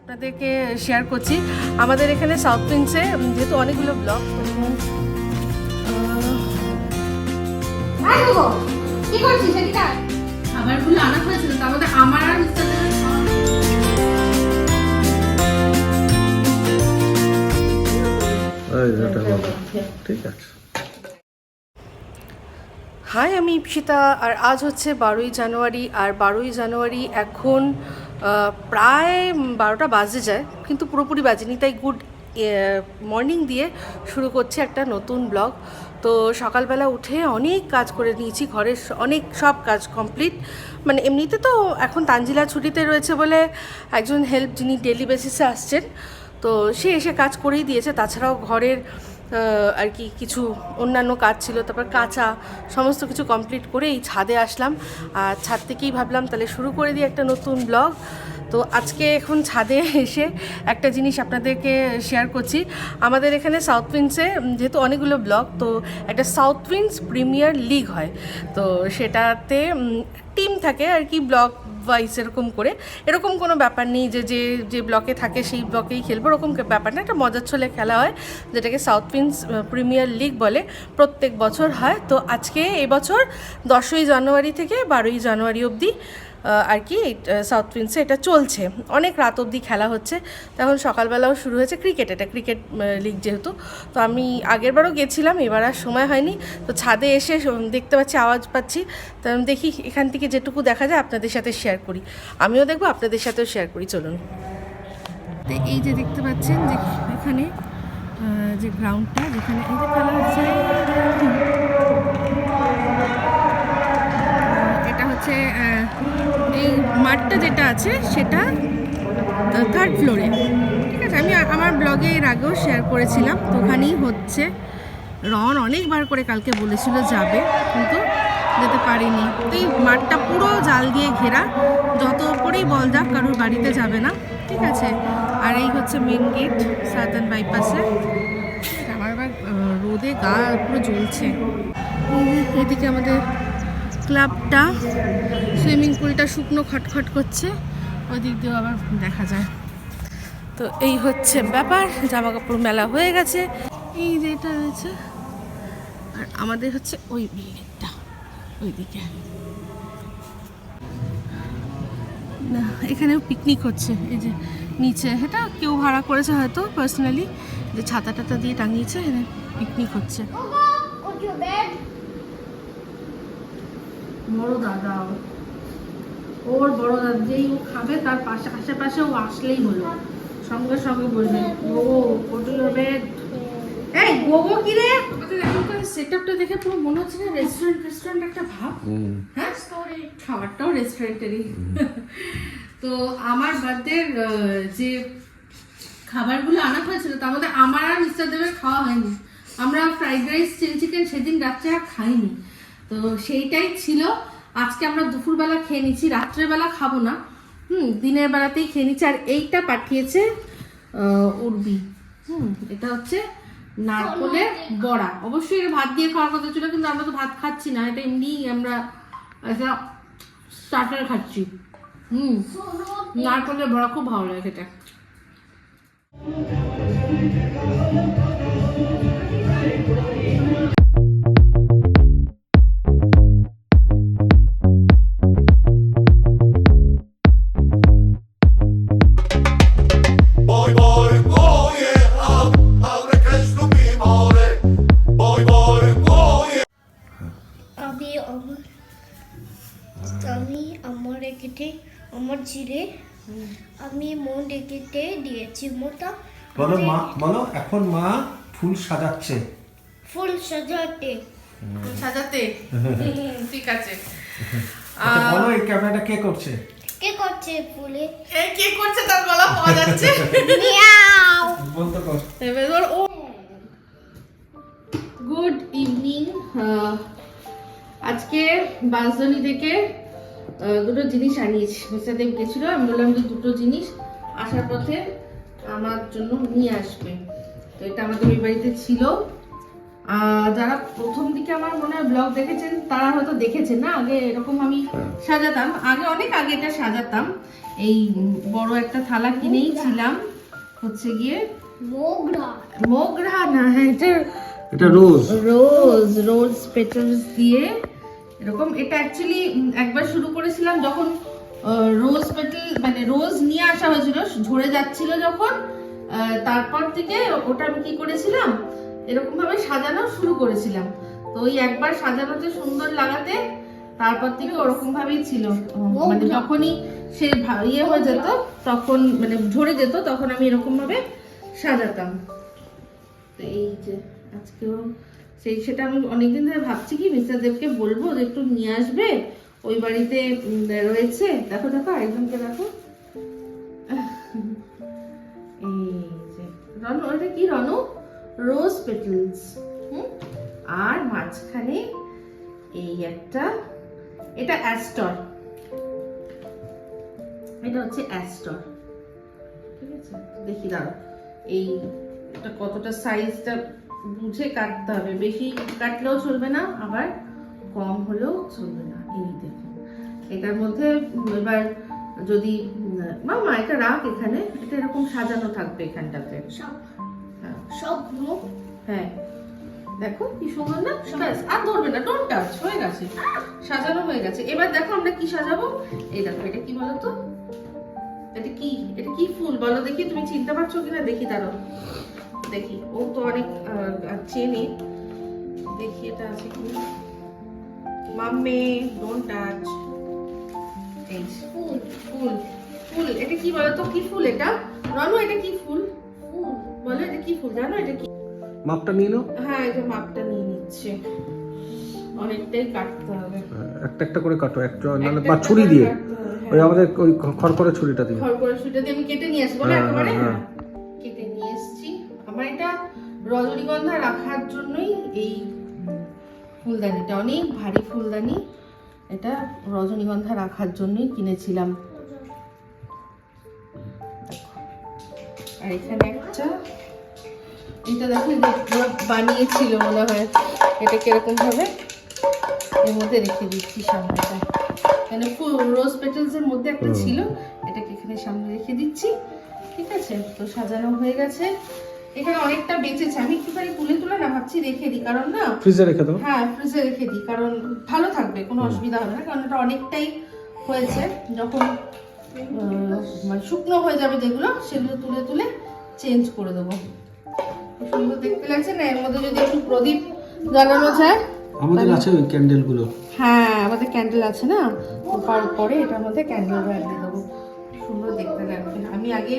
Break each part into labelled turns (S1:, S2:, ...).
S1: আপনাদেরকে শেয়ার করছি। আমাদের এখানে সাউথ প্রিন্সে যেহেতু অনেকগুলো ব্লগ। খাবারগুলো আনা হয়েছিল তার মধ্যে আমার আর
S2: ঠিক আছে।
S1: হাই আমি ইপসিতা আর আজ হচ্ছে বারোই জানুয়ারি আর বারোই জানুয়ারি এখন প্রায় বারোটা বাজে যায়, কিন্তু পুরোপুরি বাজেনি, তাই গুড মর্নিং দিয়ে শুরু করছি একটা নতুন ব্লগ তো সকালবেলা উঠে অনেক কাজ করে নিয়েছি ঘরের অনেক সব কাজ কমপ্লিট মানে এমনিতে তো এখন তানজিলা ছুটিতে রয়েছে বলে একজন হেল্প যিনি ডেলি বেসিসে আসছেন, তো সে এসে কাজ করেই দিয়েছে। তাছাড়াও ঘরের আর কি কিছু অন্যান্য কাজ ছিল, তারপর কাঁচা সমস্ত কিছু কমপ্লিট করে এই ছাদে আসলাম। আর ছাদ থেকেই ভাবলাম তাহলে শুরু করে দিই একটা নতুন ব্লগ তো আজকে এখন ছাদে এসে একটা জিনিস আপনাদেরকে শেয়ার করছি। আমাদের এখানে সাউথ উইন্ডসে যেহেতু অনেকগুলো ব্লগ তো একটা সাউথ উইন্ডস প্রিমিয়ার লিগ হয়। তো সেটাতে টিম থাকে আর কি ব্লগ ওয়াইজ এরকম করে। এরকম কোনো ব্যাপার নেই যে যে যে ব্লকে থাকে সেই ব্লকেই খেলব। ওরকম ব্যাপার না। একটা মজার ছলে খেলা হয়, যেটাকে সাউথ উইন্ডস প্রিমিয়ার লিগ বলে। প্রত্যেক বছর হয়। তো আজকে এবছর দশই জানুয়ারি থেকে বারোই জানুয়ারি অবধি আর কি সাউথ উইন্ডসে এটা চলছে। অনেক রাত অবধি খেলা হচ্ছে। তখন সকালবেলাও শুরু হয়েছে ক্রিকেট এটা ক্রিকেট লিগ যেহেতু। তো আমি আগেরবারও গেছিলাম, এবার আর সময় হয়নি। তো ছাদে এসে দেখতে পাচ্ছি, আওয়াজ পাচ্ছি। তো আমি দেখি এখান থেকে যেটুকু দেখা যায় আপনাদের সাথে শেয়ার করি। আমিও দেখব, আপনাদের সাথেও শেয়ার করি, চলুন। তো এই যে দেখতে পাচ্ছেন যে এখানে যে গ্রাউন্ডটা যেখানে এই যে খেলা হচ্ছে হচ্ছে এই মাঠটা যেটা আছে সেটা থার্ড ফ্লোরে ঠিক আছে, আমি আমার ব্লগে এর আগেও শেয়ার করেছিলাম ওখানেই হচ্ছে। রন অনেকবার করে কালকে বলেছিল যাবে, কিন্তু যেতে পারিনি। তো এই মাঠটা পুরো জাল দিয়ে ঘেরা, যত ওপরেই বল যাক, কারোর বাড়িতে যাবে না। ঠিক আছে, আর এই হচ্ছে মেন গেট সাদার্ন বাইপাসে আমার আবার রোদে গা পুরো জ্বলছে। এদিকে আমাদের ক্লাবটা, সুইমিং পুলটা শুকনো খটখট করছে। ওই দিক দিয়েও আবার দেখা যায়। তো এই হচ্ছে ব্যাপার জামা কাপড় মেলা হয়ে গেছে। এই যে এটা রয়েছে, আর আমাদের হচ্ছে ওই বিল্ডিংটা, ওইদিকে। না, এখানেও পিকনিক হচ্ছে। এই যে নিচে, এটা কেউ ভাড়া করেছে হয়তো পার্সোনালি যে ছাতা টাতা দিয়ে টাঙিয়েছে, এখানে পিকনিক হচ্ছে। বড় দাদা। ওর বড় দাদা যেই ও খাবে তার পাশে আশেপাশে ও আসলেই হলো। সঙ্গে সঙ্গে বলবে গোগো হোটেল বেড এই গোগো কি রে? সেটআপটা দেখে পুরো মনে হচ্ছে না রেস্টুরেন্ট রেস্টুরেন্ট একটা ভাব। হ্যাঁ? খাবারটাও রেস্টুরেন্টেরই তো আমার বার্থডে যে খাবারগুলো আনা হয়েছিল তার মধ্যে আমার আর মিস্টার দেবের খাওয়া হয়নি। আমরা ফ্রাইড রাইস চিলি চিকেন সেদিন রাত্রে আর খাইনি। তো সেইটাই ছিল। আজকে আমরা দুপুরবেলা খেয়ে নিচ্ছি রাত্রেবেলা খাব না। হুম দিনের বেলাতেই খেয়ে নিচ্ছি। আর এইটা পাঠিয়েছে উর্বি। হুম এটা হচ্ছে নারকলের বড়া। অবশ্যই এটা ভাত দিয়ে খাওয়ার কথা ছিল কিন্তু আমরা তো ভাত খাচ্ছি না। এটা এমনি আমরা একটা স্টার্টার খাচ্ছি। হুম নারকলের বড়া খুব ভালো লাগে খেতে।
S3: Boy,
S4: ছিঁড়ে আমি মন রেখেতে দিয়েছি মোটা।
S5: বলো মা বলো এখন মা ফুল সাজাচ্ছে।
S4: ফুল সাজাতে।
S1: সাজাতে? ঠিক আছে।
S5: আচ্ছা, বলো এই ক্যামেরাটা কে করছে?
S4: কে করছে ফুলে?
S1: এই কে করছে তার গলা পাওয়া যাচ্ছে?
S4: মিয়াও।
S5: বলতে কর।
S1: এবার ও। গুড ইভিনিং আজকে বাঁশদনি থেকে দুটো জিনিস আনিয়েছি। মিস্টারদেব গেছিল আমি বললাম যে দুটো জিনিস আসার পথে আমার জন্য নিয়ে আসবে। তো এটা আমাদের ওই বাড়িতে ছিল। যারা প্রথম দিকে আমার মনে হয় ব্লগ দেখেছেন তারা হয়তো দেখেছেন না? আগে এরকম আমি সাজাতাম। আগে অনেক আগে এটা সাজাতাম। এই বড় একটা থালা কিনেই ছিলাম। হচ্ছে গিয়ে
S4: মোগরা।
S1: মোগরা না এটা
S2: এটা রোজ।
S1: রোজ রোজ পেটালস দিয়ে এরকম। এটা অ্যাকচুয়ালি একবার শুরু করেছিলাম যখন রোজ পেটাল মানে রোজ নিয়ে আসা হয়েছিল ঝরে যাচ্ছিল যখন তারপর থেকে ওটা আমি কি করেছিলাম এরকম ভাবে সাজানো শুরু করেছিলাম। তো ওই একবার সাজানোতে সুন্দর লাগাতে তারপর থেকে ওরকম ভাবেই ছিল মানে যখনই সে ইয়ে হয়ে যেত তখন মানে ঝরে যেত তখন আমি এরকম ভাবে সাজাতাম। তো এই যে আজকেও সেই সেটা আমি অনেকদিন ধরে ভাবছি কি মিস্টার দেবকে বলব যে একটু নিয়ে আসবে। ওই বাড়িতে রয়েছে। দেখো দেখো, আরেকজনকে দেখো। এই যে, রনু, এটা কি রনু? রোজ পেটেলস আর মাঝখানে এই একটা, এটা অ্যাস্টর এটা হচ্ছে অ্যাস্টর ঠিক আছে? দেখি, দাঁড়াও। এই, এটা কতটা সাইজটা বুঝে কাটতে হবে। বেশি কাটলেও চলবে না আবার কম হলেও চলবে না। এই দেখুন। এটার মধ্যে এবার যদি মামা এটা রাখ এখানে। এটা এরকম সাজানো থাকবে এখানটাতে।
S4: সব।
S1: হ্যাঁ। হ্যাঁ। দেখো কি সুন্দর না? আর ধরবে না। ডোন্ট টাচ হয়ে গেছে। সাজানো হয়ে গেছে। এবার দেখো আমরা কি সাজাবো? এই দেখো এটা কি বলো তো এটা কি? এটা কি ফুল? বলো দেখি তুমি চিনতে পারছ কিনা? দেখি দাঁড়ো দেখি। ও তো অনেক চেনে। দেখি এটা আছে কি। মাম্মে ডোন্ট টাচ এই
S4: ফুল।
S1: ফুল। ফুল এটা কি বলো তো কি ফুল এটা? রনু এটা কি ফুল?
S4: ফুল।
S1: বলো এটা কি ফুল? জানো এটা কি?
S2: মাপটা নিয়ে নাও।
S1: হ্যাঁ এটা মাপটা নিয়ে নিচ্ছে। অনেকটাই কাটতে হবে।
S2: একটা একটা করে কাটো একটা নাহলে বা ছুরি দিয়ে। ওই
S1: হ্যাঁ।
S2: আমাদের ওই খড়খড়ে ছুরিটা দিয়ে
S1: খড়গড়ে সুইটা দিয়ে আমি কেটে নিয়ে আসব না
S2: হ্যাঁ,
S1: একেবারে?
S2: হ্যাঁ,
S1: আমার এটা রজনীগন্ধা রাখার জন্যই এই ফুলদানিটা। অনেক ভারী ফুলদানি এটা রজনীগন্ধা রাখার জন্যই কিনেছিলাম। আর এখানে একটা এটা দেখো বানিয়েছিল মনে হয়। এটা কীরকম ভাবে এর মধ্যে রেখে দিচ্ছি সামনেটা। ফুল রোজ পেটেলস এর মধ্যে একটা ছিল এটাকে এখানে সামনে রেখে দিচ্ছি। ঠিক আছে? তো সাজানো হয়ে গেছে। এখানে অনেকটা বেঁচেছে। আমি একটুখানি তুলে তুলে না ভাবছি রেখে দিই কারণ না
S2: ফ্রিজে রেখে দাও
S1: হ্যাঁ ফ্রিজে রেখে দিই কারণ ভালো থাকবে কোনো অসুবিধা হবে না কারণ এটা অনেকটাই হয়েছে। যখন মানে শুকনো হয়ে যাবে যেগুলো সেগুলো তুলে তুলে চেঞ্জ করে দেবো। সুন্দর দেখতে লাগছে না এর মধ্যে যদি একটু প্রদীপ জ্বালানো যায়
S2: আমাদের আছে ওই ক্যান্ডেলগুলো।
S1: হ্যাঁ আমাদের ক্যান্ডেল আছে না তো তার পরে এটার মধ্যে ক্যান্ডেল লাগিয়ে দেবো। সুন্দর দেখতে লাগবে। আমি আগে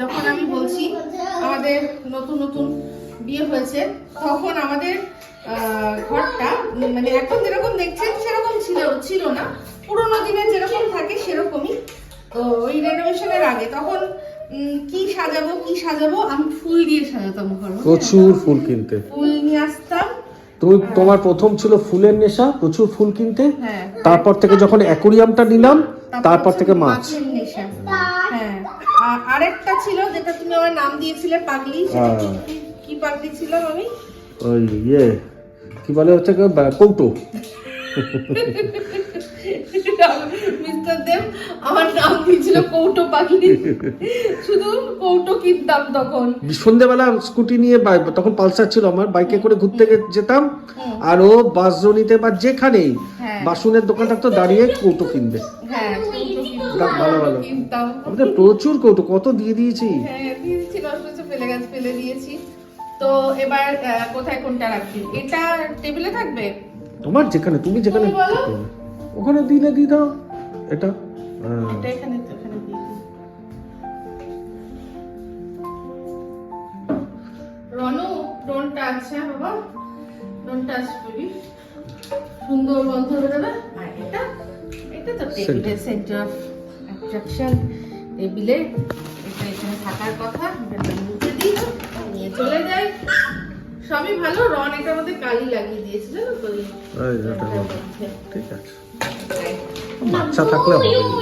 S1: যখন আমি বলছি আমাদের নতুন নতুন বিয়ে হয়েছে তখন আমাদের ঘরটা মানে এখন যেরকম দেখছেন সেরকম ছিল ছিল না। পুরোনো দিনে যেরকম থাকে সেরকমই। তো ওই রেনোভেশনের আগে তখন কি সাজাবো কি সাজাবো আমি ফুল দিয়ে সাজাতাম ঘর
S2: প্রচুর ফুল কিনতে।
S1: ফুল নিয়ে আসতাম।
S2: তুমি তোমার প্রথম ছিল ফুলের নেশা প্রচুর ফুল কিনতে।
S1: হ্যাঁ।
S2: তারপর থেকে যখন অ্যাকোরিয়ামটা নিলাম তারপর থেকে মাছ।
S1: আরেকটা ছিল যেটা তুমি আমার নাম দিয়েছিলে পাগলি কি-
S2: হ্যাঁ।
S1: কি- পাগলি ছিলাম আমি
S2: ওই ইয়ে কি বলে হচ্ছে কৌটো।
S1: মিস্টার দেব আমার নাম দিয়েছিল কৌটো পাগলি। শুধু কৌটো কিনতাম তখন।
S2: সন্ধেবেলা স্কুটি নিয়ে তখন পালসার ছিল আমার বাইকে করে ঘুরতে যেতাম। আর ও বাসজনিতে বা যেখানেই
S1: হ্যাঁ।
S2: বাসনের দোকানটা তো দাঁড়িয়ে কৌটো কিনবে।
S1: হ্যাঁ
S2: ভালো, ভালো। আমাদের প্রচুর কৌটো কত দিয়ে দিয়েছি?
S1: হ্যাঁ দিয়েছি নষ্ট হচ্ছে ফেলে গেছে ফেলে দিয়েছি। তো এবার কোথায় কোনটা রাখি এটা টেবিলে থাকবে?
S2: তোমার যেখানে তুমি যেখানে। ওখানে দিলে দিয়ে দাও এটা হ্যাঁ।
S1: এটা এখানে এখানে দিয়ে রনু ডোন্ট টাচ হ্যাঁ বাবা। ডোন্ট টাচ বেবি সুন্দর গন্ধ বেরোবে। আর এটা এটা তো টেবিলের সেন্টার। অফ টেবিলে এটা এখানে থাকার কথা মুছে দিই। নিয়ে চলে যাই। সবই ভালো রন এটার মধ্যে কালি লাগিয়ে দিয়েছে জানো তো।
S2: ঠিক আছে। বাচ্চা থাকলে
S1: মুখ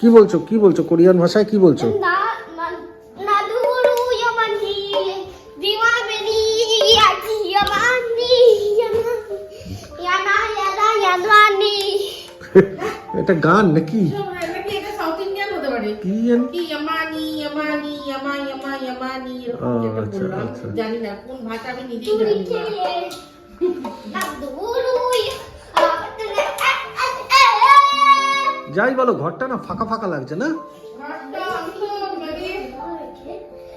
S2: কি বলছো? কি বলছো? কোরিয়ান ভাষায় কি বলছো?
S4: না
S2: এটা গান নাকি
S1: হ্যাঁ, নাকি এটা সাউথ ইন্ডিয়ান হতে পারে
S2: কি জানি?
S1: কি ইয়ামানি ইয়ামানি ইয়ামা ইয়ামা ইয়ামানি এরকম
S2: ও,
S1: যেটা
S2: আচ্ছা, আচ্ছা।
S1: জানি না কোন ভাষা আমি নিজেই জানি
S4: তুই
S1: না
S4: না দুরু
S2: যাই বলো ঘরটা না ফাঁকা ফাঁকা লাগছে না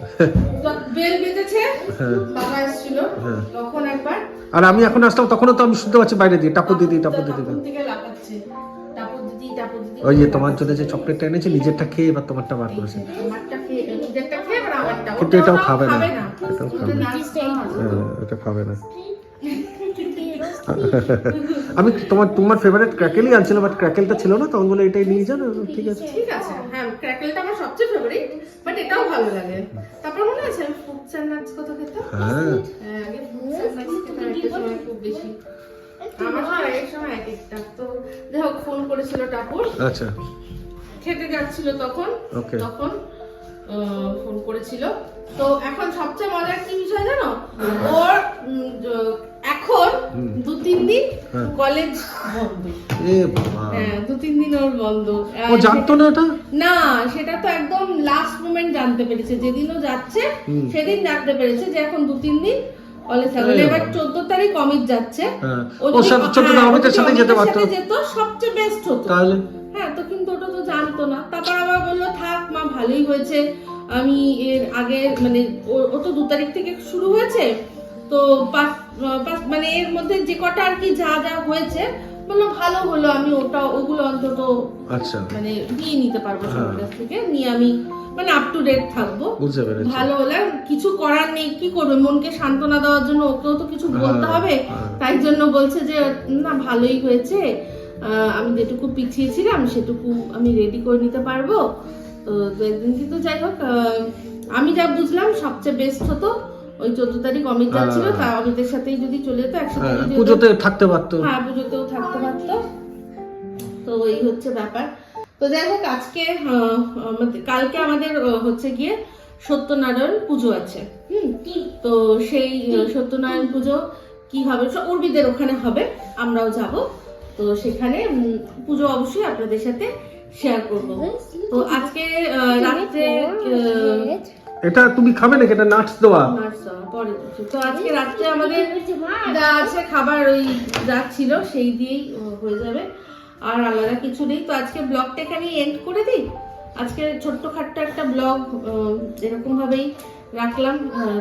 S2: হ্যাঁ। হ্যাঁ। আর আমি এখন আসলাম তখনও তো আমি শুনতে পাচ্ছি বাইরে দিয়ে টাপু দিদি টাপু দিদি ওই যে তোমার জন্য যে চকলেটটা এনেছে নিজেরটা খেয়ে এবার তোমারটা বার করেছে। কিন্তু এটাও খাবে না। এটাও খাবে না। হ্যাঁ, এটা খাবে না। আমি তোমার তোমার ফেভারিট ক্র্যাকেলই আনছিলাম বাট ক্র্যাকেলটা ছিল না তখন বলে এটাই নিয়ে যান ঠিক আছে।
S1: ঠিক আছে হ্যাঁ ক্র্যাকেলটা আমার সবচেয়ে ফেভারিট বাট এটাও ভালো লাগে। তারপর মনে আছে ফুড স্যান্ডউইচ কত খেতাম?
S2: হ্যাঁ।
S1: হ্যাঁ আগে ফুড স্যান্ডউইচ খেতাম খুব বেশি। আমার সময় এক সময় এক একটা তো যাই হোক ফোন করেছিল টাপুর
S2: আচ্ছা।
S1: খেতে যাচ্ছিল তখন তখন ফোন করেছিল। তো এখন সবচেয়ে মজার কি বিষয় জানো? ওর এখন দু তিন দিন। কলেজ বন্ধ। হ্যাঁ দু তিন দিন ওর বন্ধ।
S2: ও জানতো না এটা?
S1: না সেটা তো একদম লাস্ট মোমেন্ট জানতে পেরেছে। যেদিন ও যাচ্ছে সেদিন জানতে পেরেছে যে এখন দু তিন দিন এবার তারিখ অমিত যাচ্ছে।
S2: হ্যাঁ।
S1: ও
S2: সাথে- ছোট
S1: হ্যাঁ,
S2: অমিতের সাথে যেতে পারতো।
S1: যেত সবচেয়ে বেস্ট হতো।
S2: তাহলে?
S1: হ্যাঁ তো কিন্তু ওটা তো জানতো না। তারপর আবার বলল থাক মা ভালোই হয়েছে। আমি এর আগে মানে ও- তো দু তারিখ থেকে শুরু হয়েছে। তো পাঁচ পাঁচ মানে এর মধ্যে যে কটা আর কি যা যা হয়েছে বলল ভালো হলো আমি ওটা ওগুলো অন্তত
S2: আচ্ছা।
S1: মানে নিয়ে নিতে পারব সবার। কাছ থেকে। নিয়ে আমি মানে আপ টু ডেট থাকব। ভালো হলে কিছু করার নেই কি করবে? মনকে সান্ত্বনা দেওয়ার জন্য ওকেও তো কিছু বলতে
S2: হ্যাঁ,
S1: হবে।
S2: হ্যাঁ।
S1: তাই জন্য বলছে যে না ভালোই হয়েছে। আমি যেটুকু পিছিয়েছিলাম সেটুকু আমি রেডি করে নিতে পারব। তো একদিন কিন্তু যাই হোক আমি যা বুঝলাম সবচেয়ে বেস্ট হতো ওই চোদ্দ তারিখ অমিত যাচ্ছিল।
S2: হ্যাঁ।
S1: তা অমিতের সাথেই যদি চলে যেত একসাথে
S2: পুজোতে থাকতে পারতো।
S1: হ্যাঁ পুজোতেও থাকতে পারতো। তো এই হচ্ছে ব্যাপার। তো যাই হোক আজকে কালকে আমাদের হচ্ছে গিয়ে সত্যনারায়ণ পুজো আছে। হুম? তো সেই সত্যনারায়ণ পুজো কি হবে সব উর্বিদের ওখানে হবে আমরাও যাব। তো সেখানে পুজো অবশ্যই আপনাদের সাথে শেয়ার করব। তো আজকে রাত্রে
S2: এটা তুমি খাবে নাকি? এটা নাটস দেওয়া।
S1: তো আজকে রাত্রে আমাদের যা আছে খাবার ওই যা ছিল সেই দিয়েই হয়ে যাবে। আর আলাদা কিছু নেই। তো আজকে ব্লগটাকে আমি এন্ড করে দিই। আজকে ছোট্ট খাট্ট একটা ব্লগ এরকম ভাবেই রাখলাম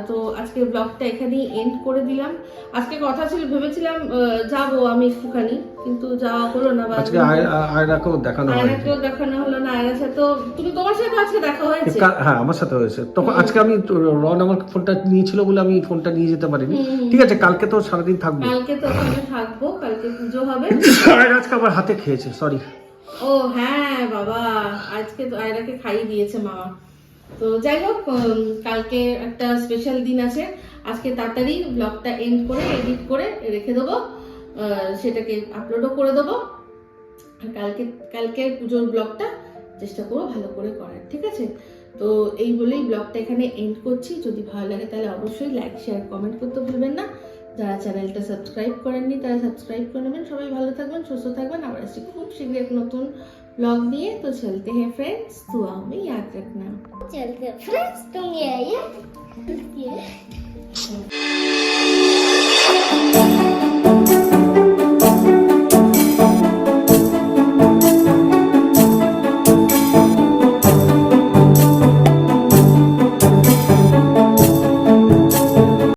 S1: তো আজকে ব্লগটা এখানেই এন্ড করে দিলাম। আজকে কথা ছিল ভেবেছিলাম যাব আমি একটুখানি কিন্তু যাওয়া হলো না বা
S2: আজকে আয়- আয়- আয়রাকেও দেখানো হয়নি।
S1: আয়নাকেও দেখানো হলো না আয়নার সাথে তো তুমি তোমার সাথে আজকে দেখা হয়েছে?
S2: হ্যাঁ আমার সাথে হয়েছে। তখন আজকে আমি রন আমার ফোনটা নিয়েছিল বলে আমি ফোনটা নিয়ে যেতে পারিনি। ঠিক আছে কালকে তো সারাদিন থাকব।
S1: কালকে তো ওখানে থাকব কালকে পুজো হবে।
S2: আর আজকে আমার হাতে খেয়েছে সরি
S1: ও হ্যাঁ বাবা আজকে তো আয়রাকে খাইয়ে দিয়েছে মামা। তো যাই হোক কালকে একটা স্পেশাল দিন আছে। আজকে তাড়াতাড়ি ব্লগটা এন্ড করে এডিট করে রেখে দেবো। সেটাকে আপলোডও করে দেবো। কালকে কালকে পুজোর ব্লগটা চেষ্টা করব ভালো করে করার, ঠিক আছে? তো এই বলেই ব্লগটা এখানে এন্ড করছি। যদি ভালো লাগে তাহলে অবশ্যই লাইক শেয়ার কমেন্ট করতে ভুলবেন না। যারা চ্যানেলটা সাবস্ক্রাইব করেননি, তারা সাবস্ক্রাইব করে নেবেন। সবাই ভালো থাকবেন, সুস্থ থাকবেন। আবার আসছি খুব শীঘ্রই এক নতুন ब्लॉग दिए तो चलते हैं फ्रेंड्स दुआ में याद रखना।
S4: चलते फ्रेंड्स तुम ये, आइए